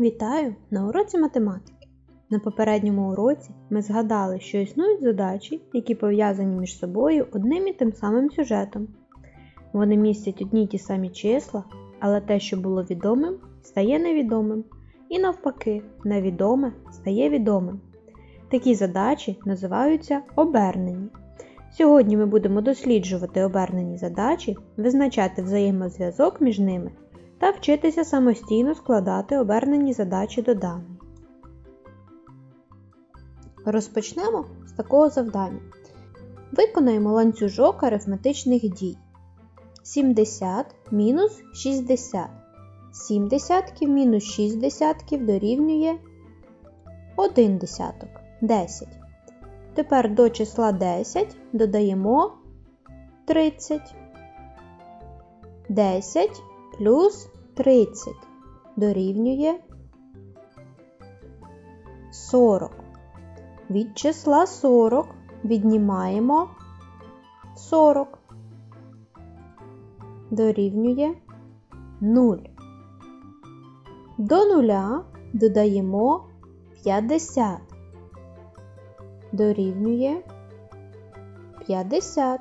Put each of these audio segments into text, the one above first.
Вітаю на уроці математики. На попередньому уроці ми згадали, що існують задачі, які пов'язані між собою одним і тим самим сюжетом. Вони містять одні й ті самі числа, але те, що було відомим, стає невідомим. І навпаки, невідоме стає відомим. Такі задачі називаються обернені. Сьогодні ми будемо досліджувати обернені задачі, визначати взаємозв'язок між ними та вчитися самостійно складати обернені задачі до даних. Розпочнемо з такого завдання. Виконаємо ланцюжок арифметичних дій. 70 мінус 60. 7 десятків мінус 6 десятків дорівнює 1 десяток 10. Тепер до числа 10 додаємо 30. 10 плюс 30 дорівнює 40. Від числа 40 віднімаємо 40. Дорівнює 0. До нуля додаємо 50. Дорівнює 50.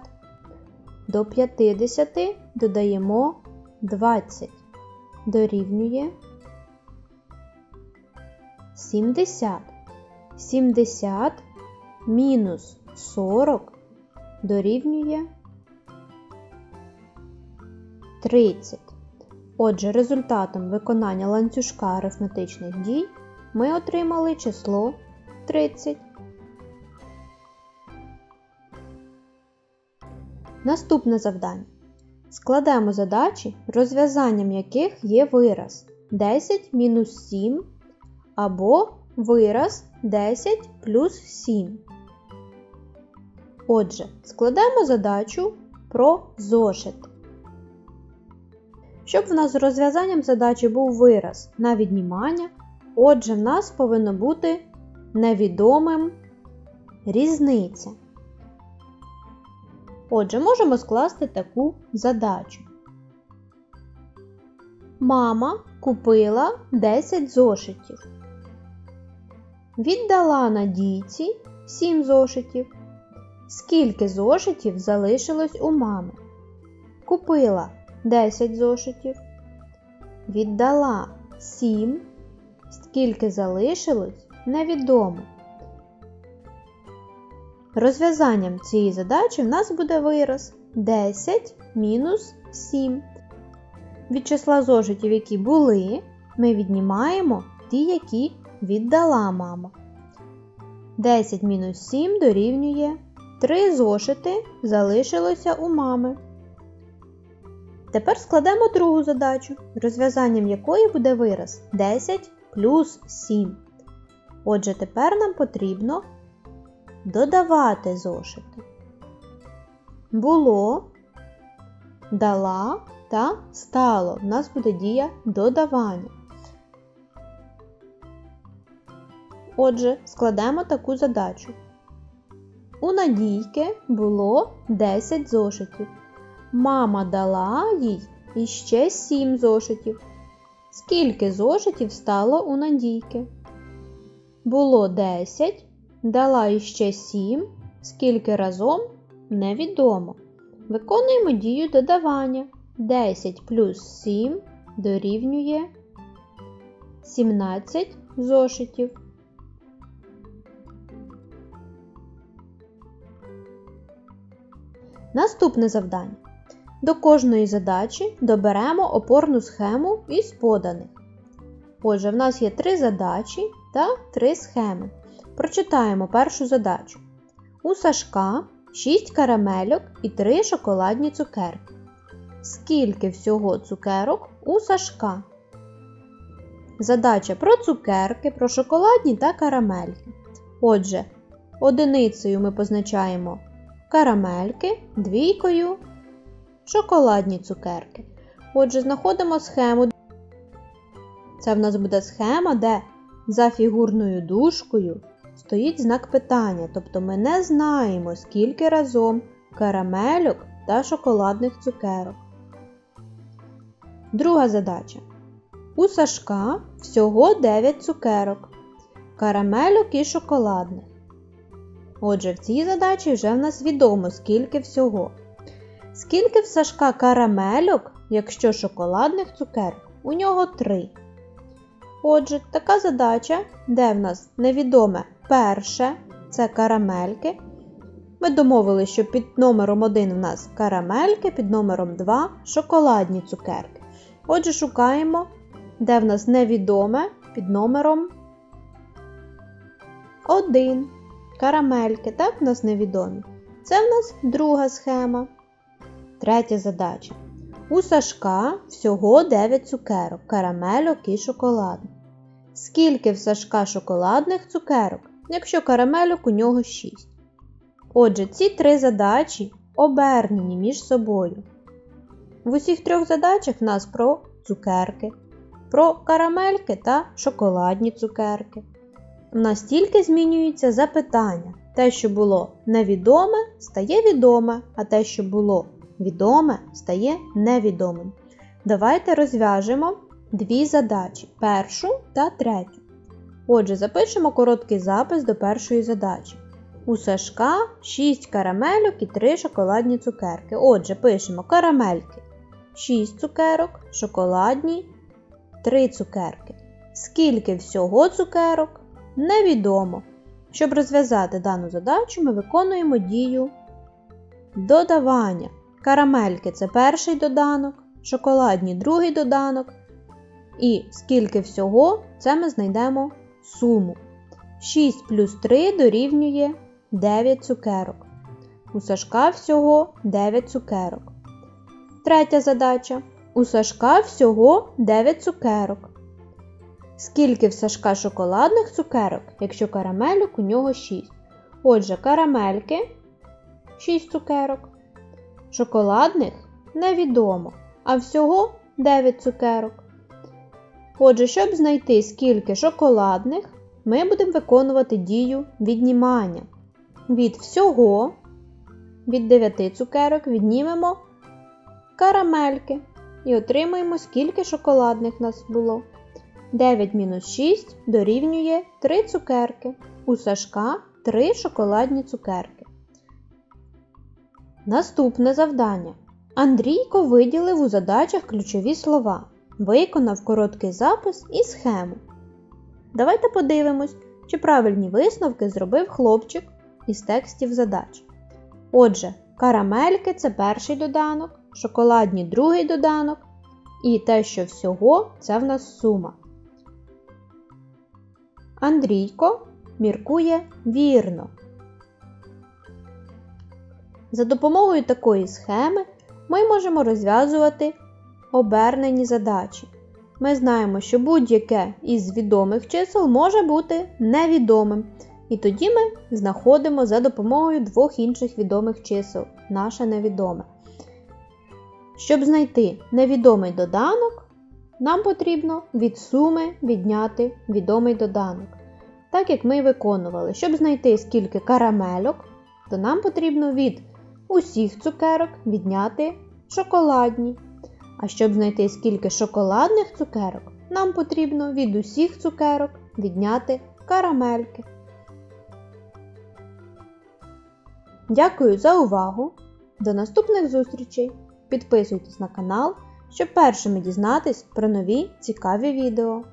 До 50 додаємо 20 дорівнює 70. 70 мінус 40 дорівнює 30. Отже, результатом виконання ланцюжка арифметичних дій ми отримали число 30. Наступне завдання. Складемо задачі, розв'язанням яких є вираз 10 мінус 7 або вираз 10 плюс 7. Отже, складемо задачу про зошит. Щоб в нас з розв'язанням задачі був вираз на віднімання, отже, в нас повинно бути невідомим різниця. Отже, можемо скласти таку задачу. Мама купила 10 зошитів. Віддала Надійці 7 зошитів. Скільки зошитів залишилось у мами? Купила 10 зошитів. Віддала 7. Скільки залишилось невідомо. Розв'язанням цієї задачі в нас буде вираз 10 мінус 7. Від числа зошитів, які були, ми віднімаємо ті, які віддала мама. 10 мінус 7 дорівнює 3 зошити залишилося у мами. Тепер складемо другу задачу, розв'язанням якої буде вираз 10 плюс 7. Отже, тепер нам потрібно додавати зошити. Було, дала та стало. У нас буде дія додавання. Отже, складемо таку задачу. У Надійки було 10 зошитів. Мама дала їй іще 7 зошитів. Скільки зошитів стало у Надійки? Було 10, дала іще 7, скільки разом невідомо. Виконуємо дію додавання. 10 плюс 7 дорівнює 17 зошитів. Наступне завдання. До кожної задачі доберемо опорну схему із поданих. Отже, в нас є три задачі та три схеми. Прочитаємо першу задачу. У Сашка 6 карамельок і 3 шоколадні цукерки. Скільки всього цукерок у Сашка? Задача про цукерки, про шоколадні та карамельки. Отже, одиницею ми позначаємо карамельки, двійкою шоколадні цукерки. Отже, знаходимо схему. Це в нас буде схема, де за фігурною дужкою стоїть знак питання, тобто ми не знаємо, скільки разом карамельок та шоколадних цукерок. Друга задача. У Сашка всього 9 цукерок, карамельок і шоколадних. Отже, в цій задачі вже в нас відомо, скільки всього. Скільки в Сашка карамельок, якщо шоколадних цукерок? У нього 3. Отже, така задача, де в нас невідоме перше, це карамельки. Ми домовилися, що під номером 1 в нас карамельки, під номером 2 шоколадні цукерки. Отже, шукаємо, де в нас невідоме під номером 1. Карамельки, так, в нас невідомі. Це в нас друга схема. Третя задача. У Сашка всього 9 цукерок, карамельок і шоколадних. Скільки в Сашка шоколадних цукерок, якщо карамельок у нього 6? Отже, ці три задачі обернені між собою. В усіх трьох задачах в нас про цукерки, про карамельки та шоколадні цукерки. В нас тільки змінюється запитання. Те, що було невідоме, стає відоме, а те, що було відоме, стає невідомим. Давайте розв'яжемо дві задачі першу та третю. Отже, запишемо короткий запис до першої задачі. У Сашка 6 карамельок і 3 шоколадні цукерки. Отже, пишемо карамельки 6 цукерок, шоколадні 3 цукерки. Скільки всього цукерок? Невідомо. Щоб розв'язати дану задачу, ми виконуємо дію додавання. Карамельки це перший доданок, шоколадні другий доданок. І скільки всього, це ми знайдемо суму. 6 плюс 3 дорівнює 9 цукерок. У Сашка всього 9 цукерок. Третя задача. У Сашка всього 9 цукерок. Скільки в Сашка шоколадних цукерок, якщо карамельок у нього 6. Отже, карамельки 6 цукерок. Шоколадних невідомо, а всього 9 цукерок. Отже, щоб знайти скільки шоколадних, ми будемо виконувати дію віднімання. Від всього, від 9 цукерок, віднімемо карамельки і отримаємо, скільки шоколадних нас було. 9 мінус 6 дорівнює 3 цукерки. У Сашка 3 шоколадні цукерки. Наступне завдання. Андрійко виділив у задачах ключові слова. Виконав короткий запис і схему. Давайте подивимось, чи правильні висновки зробив хлопчик із текстів задач. Отже, карамельки це перший доданок, шоколадні другий доданок, і те, що всього, це в нас сума. Андрійко міркує вірно. За допомогою такої схеми ми можемо розв'язувати обернені задачі. Ми знаємо, що будь-яке із відомих чисел може бути невідомим. І тоді ми знаходимо за допомогою двох інших відомих чисел наше невідоме. Щоб знайти невідомий доданок, нам потрібно від суми відняти відомий доданок. Так як ми виконували, щоб знайти скільки карамельок, то нам потрібно від усіх цукерок відняти шоколадні. А щоб знайти скільки шоколадних цукерок, нам потрібно від усіх цукерок відняти карамельки. Дякую за увагу! До наступних зустрічей! Підписуйтесь на канал, щоб першими дізнатись про нові цікаві відео.